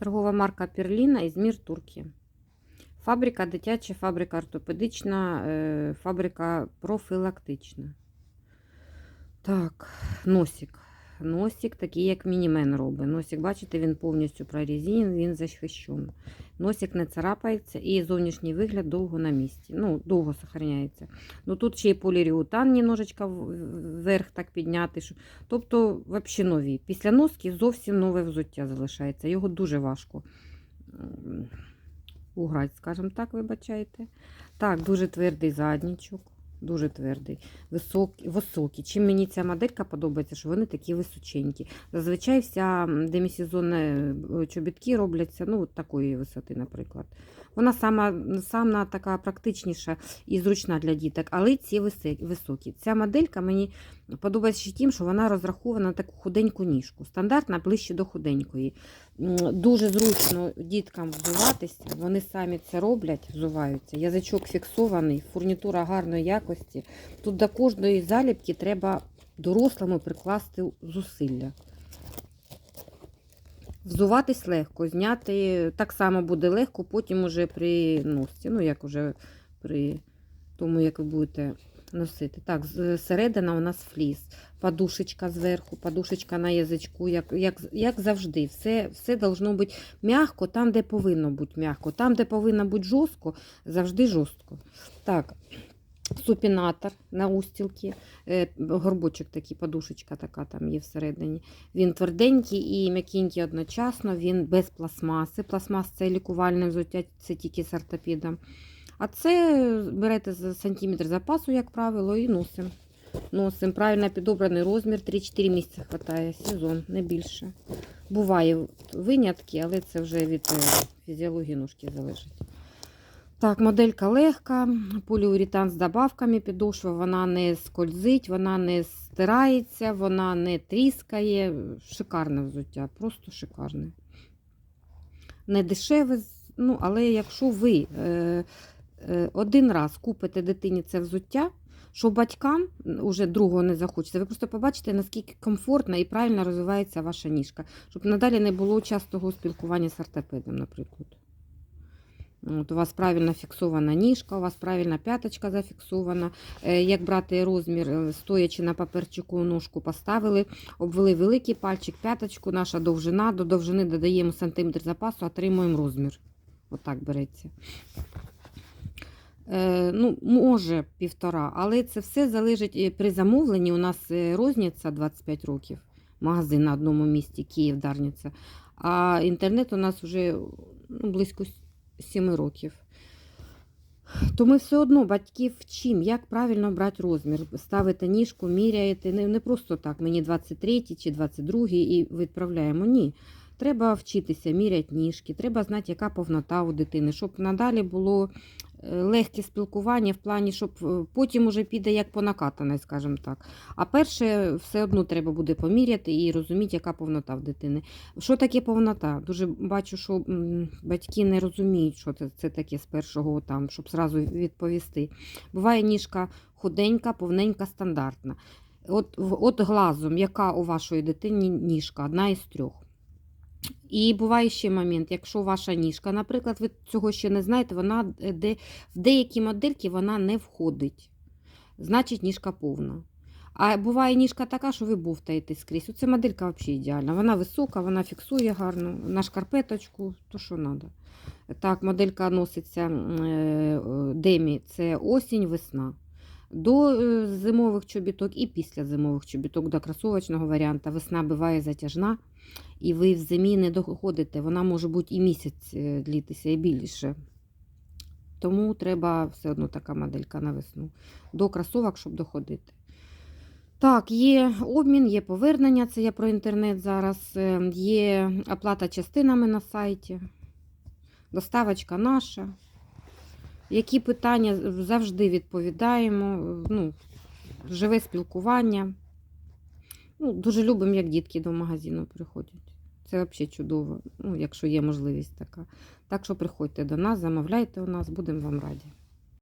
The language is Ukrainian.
Торгова марка Перліна Ізмір Турки. Фабрика дитяча, фабрика ортопедична, е, фабрика профілактична. Так, носик. Носик такий, як мінімен робить. Носик, бачите, він повністю прорізін, він захищений. Носик не царапається і зовнішній вигляд довго на місці. Ну, довго зберігається. Ну тут ще й поліріутан немножечко вверх так підняти. що- Тобто, взагалі нові. Після носки зовсім нове взуття залишається. Його дуже важко уграти, скажімо так, вибачайте. Так, дуже твердий заднічок. Дуже твердий, високий, високий. Чим мені ця моделька подобається, що вони такі височенькі. Зазвичай вся м, демісезонна е, чобітки робляться ну, от такої висоти, наприклад. Вона сама, сама така практичніша і зручна для діток, але ці високі. Ця моделька мені подобається ще тим, що вона розрахована на таку худеньку ніжку. Стандартна ближче до худенької. Дуже зручно діткам взуватися, вони самі це роблять, взуваються. Язичок фіксований, фурнітура гарної якості. Тут до кожної заліпки треба дорослому прикласти зусилля. Взуватись легко, зняти так само буде легко, потім уже при носці, ну як уже при тому, як ви будете носити. Так, середина у нас фліс, подушечка зверху, подушечка на язичку, як, як, як завжди. Все, все должно бути м'яко там, де повинно бути м'яко. Там, де повинно бути жорстко, завжди жорстко. Так, супінатор на устілки, е, горбочок такий, подушечка така там є всередині. Він тверденький і м'якенький одночасно, він без пластмаси. Пластмас це лікувальне взуття, це тільки з ортопедом. А це берете за сантиметр запасу, як правило, і носимо. Носимо правильно підобраний розмір, 3-4 місяці хватає, сезон, не більше. Буває винятки, але це вже від е, фізіології ножки залежить. Так, моделька легка, поліуретан з добавками, підошва, вона не скользить, вона не стирається, вона не тріскає. Шикарне взуття, просто шикарне. Не дешеве, ну, але якщо ви е, е, один раз купите дитині це взуття, що батькам уже другого не захочеться, ви просто побачите, наскільки комфортно і правильно розвивається ваша ніжка, щоб надалі не було частого спілкування з ортопедом, наприклад. От у вас правильно фіксована ніжка, у вас правильна п'яточка зафіксована. Е, Як брати розмір, е, стоячи на паперчику, ножку поставили, обвели великий пальчик, п'яточку, наша довжина, до довжини додаємо сантиметр запасу, отримуємо розмір. Отак береться. Е, ну, може півтора, але це все залежить при замовленні. У нас розниця 25 років, магазин на одному місці, Київ, Дарниця. А інтернет у нас вже ну, близько 7 років. То ми все одно батьків вчимо, як правильно брати розмір. Ставите ніжку, міряєте. Не, не просто так, мені 23 чи 22 і відправляємо. Ні. Треба вчитися, міряти ніжки, треба знати, яка повнота у дитини, щоб надалі було легке спілкування в плані, щоб е, потім уже піде як по накатаній, скажімо так. А перше, все одно треба буде поміряти і розуміти, яка повнота в дитини. Що таке повнота? Дуже бачу, що батьки не розуміють, що це, це таке з першого, там, щоб зразу відповісти. Буває ніжка худенька, повненька, стандартна. От, от глазом, яка у вашої дитини ніжка, одна із трьох. І буває ще момент, якщо ваша ніжка, наприклад, ви цього ще не знаєте, вона е, де, в деякі модельки вона не входить. Значить, ніжка повна. А буває ніжка така, що ви бовтаєте скрізь. Оце моделька взагалі ідеальна. Вона висока, вона фіксує гарно, на шкарпеточку, то що треба. Так, моделька носиться е, демі, це осінь, весна. До е, зимових чобіток і після зимових чобіток до кросовочного варіанту. Весна буває затяжна, і ви в зимі не доходите. Вона може бути і місяць е, длітися, і більше. Тому треба все одно така моделька на весну. До кросовок, щоб доходити. Так, є обмін, є повернення, це я про інтернет зараз. е, Є оплата частинами на сайті, доставочка наша. Які питання завжди відповідаємо. Ну, живе спілкування. Ну, дуже любимо, як дітки до магазину приходять. Це взагалі чудово, ну, якщо є можливість така. Так що приходьте до нас, замовляйте у нас, будемо вам раді.